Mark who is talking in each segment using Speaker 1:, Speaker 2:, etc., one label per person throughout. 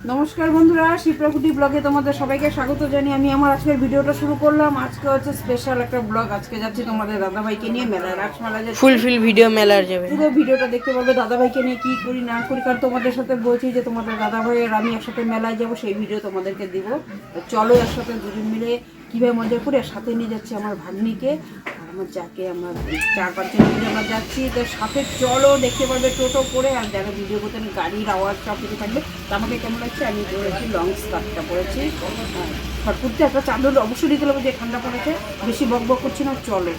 Speaker 1: নমস্কার বন্ধুরা শিপ্রাকুটি ব্লগে তোমাদের সবাইকে স্বাগত জানি আমি আমার আজকের ভিডিওটা শুরু করলাম। আজকে হচ্ছে স্পেশাল একটা ব্লগ। আজকে যাচ্ছি তোমাদের দাদাভাইকে নিয়ে মেলার রাজমেলা যাচ্ছি।
Speaker 2: ফুলফিল ভিডিও মেলার যাবে।
Speaker 1: পুরো ভিডিওটা দেখতে পাবে দাদাভাইকে নিয়ে কি করি না করি কারণ তোমাদের সাথে বলছি যে তোমাদের দাদাভাই আর আমি একসাথে মেলায় যাব সেই ভিডিও তোমাদেরকে দিব। চলো একসাথে দুজন মিলে কীভাবে মজা করে সাথে নিয়ে যাচ্ছি আমার ভাগ্নিকে আর আমার যাকে আমার চার পাঁচজন মিলে আমরা যাচ্ছি। তো সাথে চলো, দেখতে পারবে টোটো করে। আর যারা ভিডিও করতেন গাড়ির আওয়াজ সব কিছু থাকবে তা আমাকে কেমন লাগছে? আমি পরেছি লং স্কার্টটা পরেছি আর কুর্তি একটা চাদর অবশ্যই দিতে হবে যে ঠান্ডা পড়েছে। বেশি বক বক করছি না, চলো।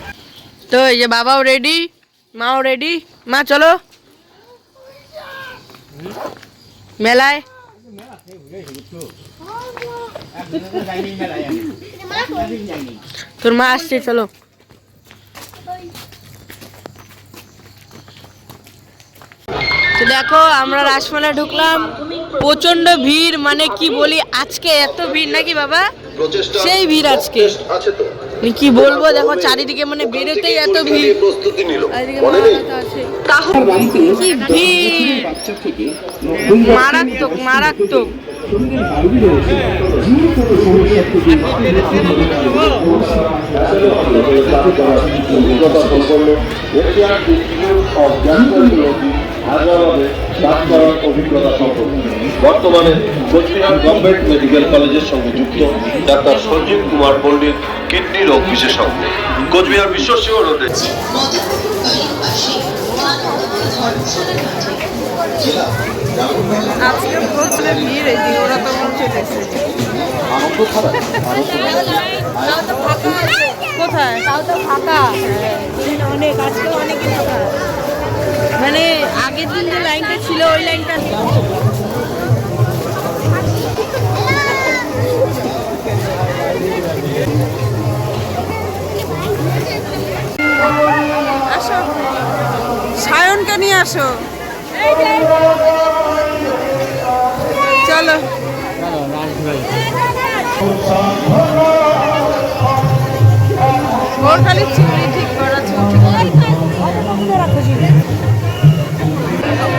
Speaker 2: তো এই যে বাবাও রেডি মাও রেডি মা, চলো। মেলায়। তোর মা আসছে চলো। তো দেখো আমরা রাসমেলা ঢুকলাম। প্রচণ্ড ভিড় মানে কি বলি আজকে এত ভিড় নাকি বাবা? সেই ভিড় আজকে।
Speaker 3: আছে তো।
Speaker 2: কি বলব? দেখো চারিদিকে মানে বেরোতেই এত ভিড়। মারাত্মক মারাত্মক
Speaker 3: অভিজ্ঞতা সম্পন্ন হায়দ্রাবাদে কাজ করার অভিজ্ঞতা সম্পন্ন বর্তমানে কোচবিহার গভর্নমেন্ট মেডিকেল কলেজের সঙ্গে যুক্ত ডাক্তার সঞ্জীব কুমার পণ্ডিত কিডনি রোগ বিশেষজ্ঞ। কোচবিহার বিশ্বসিংহ রোডে।
Speaker 1: আজকে প্রচুর ভিড় এই যে ওরা তো চলে এসেছে
Speaker 2: কোথায়? তাও তো ফাঁকা। অনেক আজকে অনেক ফাঁকা। মানে আগের দিন যে লাইনটা ছিল, ওই লাইনটা।
Speaker 1: আসো। সায়নকে নিয়ে আসো। চলো। ওর খালি ঠিক করা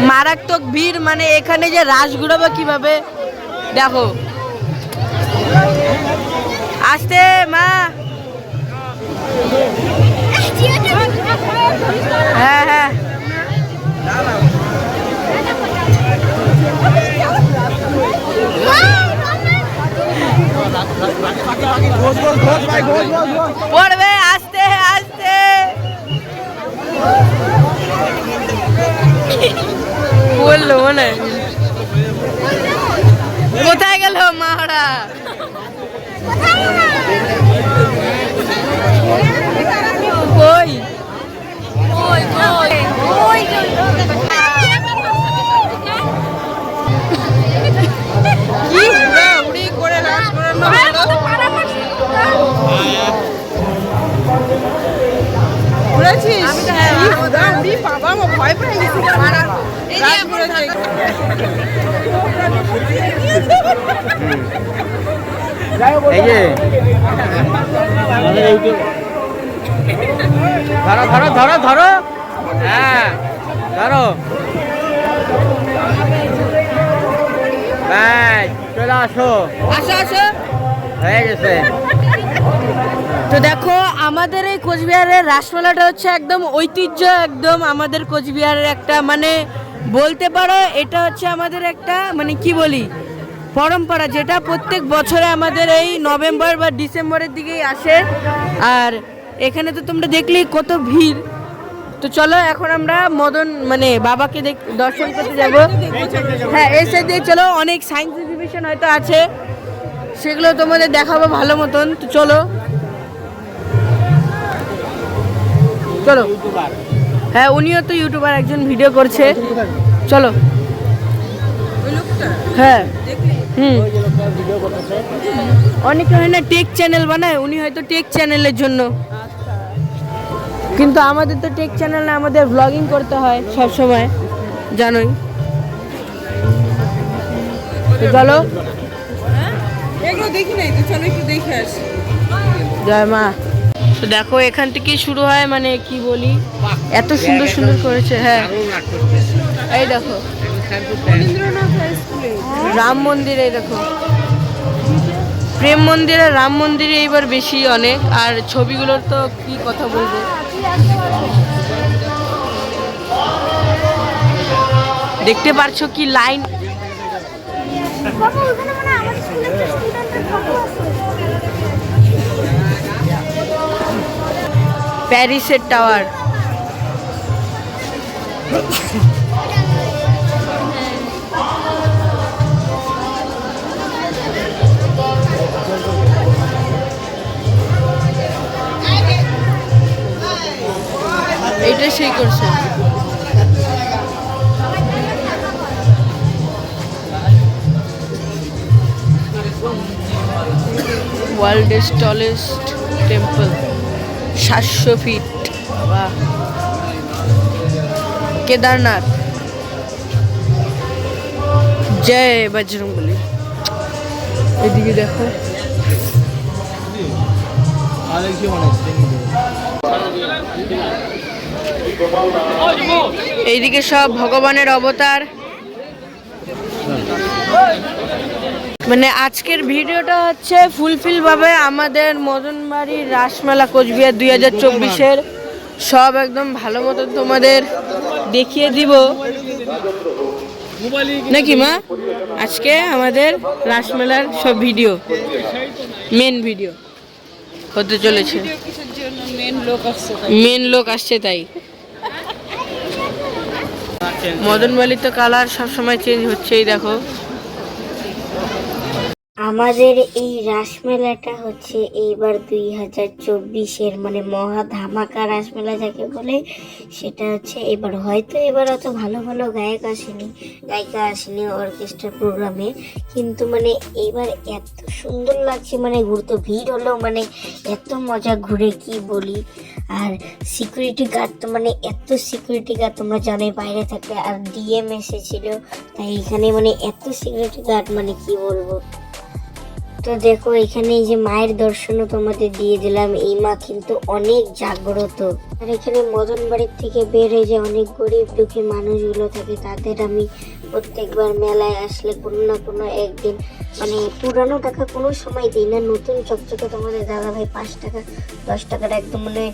Speaker 2: মারাত্মক ভিড় মানে এখানে যে রাস ঘুরাবো কীভাবে? দেখো। আসতে মা। হ্যাঁ হ্যাঁ। মনে। কোথায় গেল মারা
Speaker 1: ঘুরেছিস আমি বাবা আমার ভয় পেয়ে গেছি
Speaker 4: এই যে ধরো ধরো ধরো ধরো। হ্যাঁ ধরো। চলে আসো।
Speaker 2: আসো আসো।
Speaker 4: হয়ে গেছে।
Speaker 2: তো দেখো আমাদের এই কোচবিহারের রাসমেলাটা হচ্ছে একদম ঐতিহ্য, একদম আমাদের কোচবিহারের একটা মানে বলতে পারো এটা হচ্ছে আমাদের একটা মানে কি বলি, পরম্পরা যেটা প্রত্যেক বছরে আমাদের এই নভেম্বর বা ডিসেম্বরের দিকেই আসে। আর এখানে তো তোমরা দেখলেই কত ভিড়। তো চলো এখন আমরা মদন মানে বাবাকে দর্শন করতে যাব। হ্যাঁ এই সাইড দিয়ে চলো, অনেক সায়েন্স এক্সিবিশন হয়তো আছে। সেগুলো তোমাদের দেখাবো ভালো মতন। তো চলো। চলো। হ্যাঁ উনিও তো ইউটিউবার একজন ভিডিও করছে। চলো। হ্যাঁ। হুম। অনেকে হয় না টেক চ্যানেল বানায় উনি হয়তো টেক চ্যানেলের জন্য। কিন্তু আমাদের তো টেক চ্যানেল না আমাদের ব্লগিং করতে হয় সব সময় জানোই চলো।
Speaker 1: এগুলো দেখি নাই তো চলো একটু দেখে আসি।
Speaker 2: জয় মা। তো দেখো, এখান থেকে শুরু হয় মানে কি বলি? এত সুন্দর সুন্দর করেছে হ্যাঁ। এই দেখো। রাম মন্দির, এই দেখো। প্রেম মন্দিরে রাম মন্দিরে এইবার বেশি অনেক। আর ছবিগুলোর তো কি কথা বলব? দেখতে পারছ কি লাইন প্যারিসের টাওয়ার। এইটা সেই করছে। ওয়ার্ল্ডের টলেস্ট টেম্পল সাতশো ফিট কেদারনাথ। জয় বজরংবলী। এদিকে দেখো। এইদিকে সব ভগবানের অবতার। মানে আজকের ভিডিওটা হচ্ছে ফুলফিল ভাবে আমাদের মদনবাড়ির রাসমেলা কোচবিহার দুই হাজার চব্বিশের সব একদম ভালো মতো তোমাদের দেখিয়ে দিব। নাকি মা? আজকে আমাদের রাসমেলার সব ভিডিও মেন ভিডিও হতে চলেছে। মেন লোক আসছে তাই। মদনবাড়ির তো কালার সবসময় চেঞ্জ হচ্ছেই, দেখো।
Speaker 5: আমাদের এই রাসমেলাটা হচ্ছে এইবার দুই হাজার চব্বিশের মানে মহা ধামাকা রাসমেলা যাকে বলে, সেটা হচ্ছে এবার। হয়তো এবার অত ভালো ভালো গায়ক আসেনি, গায়িকা আসেনি অর্কেস্ট্রা প্রোগ্রামে কিন্তু মানে এবার এত সুন্দর লাগছে মানে ঘুরতে ভিড় হলেও মানে এত মজা ঘুরে কি বলি? আর সিকিউরিটি গার্ড তো মানে এত সিকিউরিটি গার্ড তোমরা জানোই, বাইরে থাকলে আর ডিএম এসেছিল, তাই এখানে মানে এত সিকিউরিটি গার্ড মানে কি বলব? তো দেখো, এখানে এই যে মায়ের দর্শনও তোমাদের দিয়ে দিলাম। এই মা কিন্তু অনেক জাগ্রত। আর এখানে মদন বাড়ির থেকে বের হয়ে যে অনেক গরিব দুঃখী মানুষগুলো থাকে, তাদের আমি প্রত্যেকবার মেলায় আসলে কোনো না কোনো একদিন মানে পুরানো টাকা কোনো সময় দিই না। নতুন চকচকে তোমাদের দাদা ভাই পাঁচ টাকা, দশ টাকার একদম মানে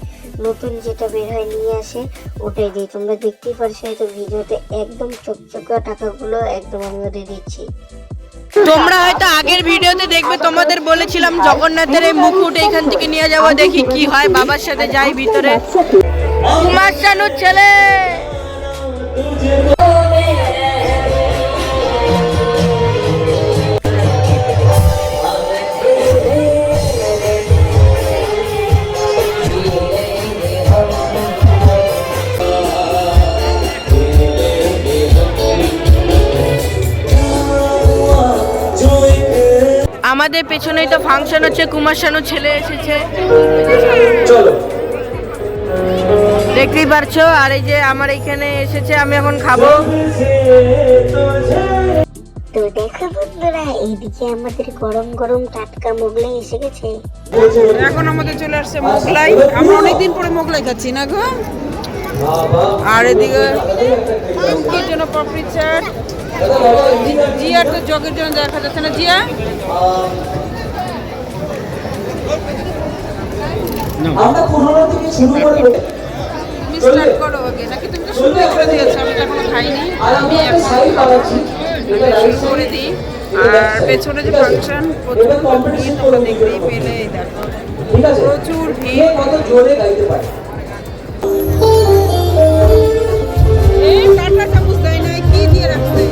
Speaker 5: নতুন যেটা বের হয় নিয়ে আসে, ওটাই দিই। তোমরা দেখতেই পারছ হয়তো ভিডিওতে একদম চকচকা টাকাগুলো একদম আমাদের দিচ্ছি।
Speaker 2: তোমরা হয়তো আগের ভিডিওতে দেখবে তোমাদের বলেছিলাম জগন্নাথের এই মুকুট এখান থেকে নিয়ে যাব, দেখি কি হয়। বাবার সাথে যাই ভিতরে। কুমার শানুর ছেলে! আমাদের পেছনেই তো ফাংশন হচ্ছে কুমার শানুর ছেলে এসেছে। দেখতেই পারছ আর এই যে আমার এখানে এসেছে আমি এখন খাব।
Speaker 5: তো দেখো বন্ধুরা এইদিকে আমাদের গরম গরম টাটকা মোগলাই এসে গেছে।
Speaker 1: এখন আমাদের চলে আসছে মোগলাই। আমরা অনেকদিন পরে মোগলাই খাচ্ছি না গো? আর এদিকে জন্য পাপড়ি চাট। জিয়ার তো জগের জন্য দেখা যাচ্ছে না। জিয়া? তুমি স্টার্ট করো আগে। নাকি তুমি তো শুরু করে দিয়েছ? আমি তো এখনও খাইনি। আমি এখন করে দিই। আর পেছনে যে ফাংশন প্রচুর ভিড় তোমরা দেখতেই পেলে দেখো। প্রচুর ভিড়। এই চামচ দেয় না কি দিয়ে রাখছে?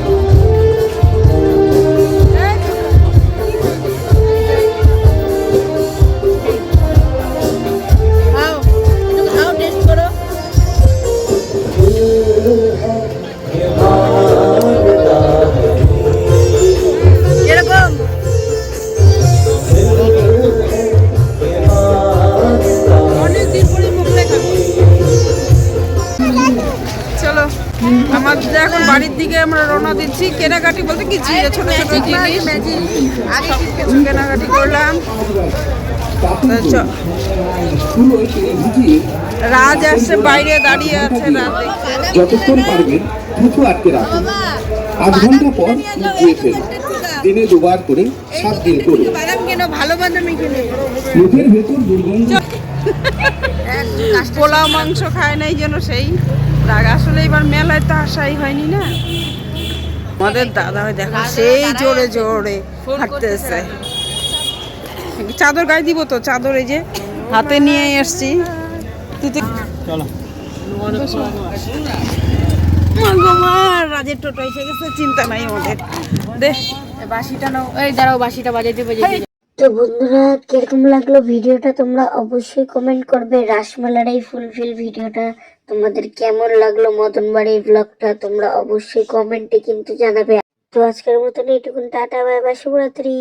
Speaker 1: রওনা কেনাকাটি বলতে কি ছোট ছোট জিনিস। সব কিছু কেনাকাটি করলাম। রাজ আসছে বাইরে দাঁড়িয়ে আছে রাজ দেখছে।
Speaker 6: যতক্ষণ পারবেন থুতু আটকে রাখুন। আধ ঘণ্টা পর উঠিয়ে ফেলুন দিনে দুবার করে সাত দিন
Speaker 2: কেনে
Speaker 6: মুখের ভেতর দুর্গন্ধ।
Speaker 1: পোলাও মাংস খায় নাই যেন সেই রাগ। আসলে এবার মেলায় তো আসাই হয়নি না। আমাদের দাদা ভাই দেখো সেই জোরে জোরে হাঁটতেছে। চাদর গায়ে দিব তো চাদর এই যে হাতে নিয়ে এসছি তুই তো রাজের টোটো এসে গেছে চিন্তা নাই আমাদের। দে
Speaker 2: বাসিটা নাও। এই দাঁড়াও বাসিটা বাজাইতে বাজাইতে।
Speaker 5: তো বন্ধুরা কীরকম লাগল ভিডিওটা? তোমরা অবশ্যই কমেন্ট করবে। রাসমেলার এই ফুলফিল ভিডিওটা তোমাদের কেমন লাগল মদন বাড়ির ব্লগটা তোমরা অবশ্যই কমেন্টে কিন্তু জানাবে। তো আজকের মতন এইটুকুন, টাটা, বাই বাই, শুভরাত্রি।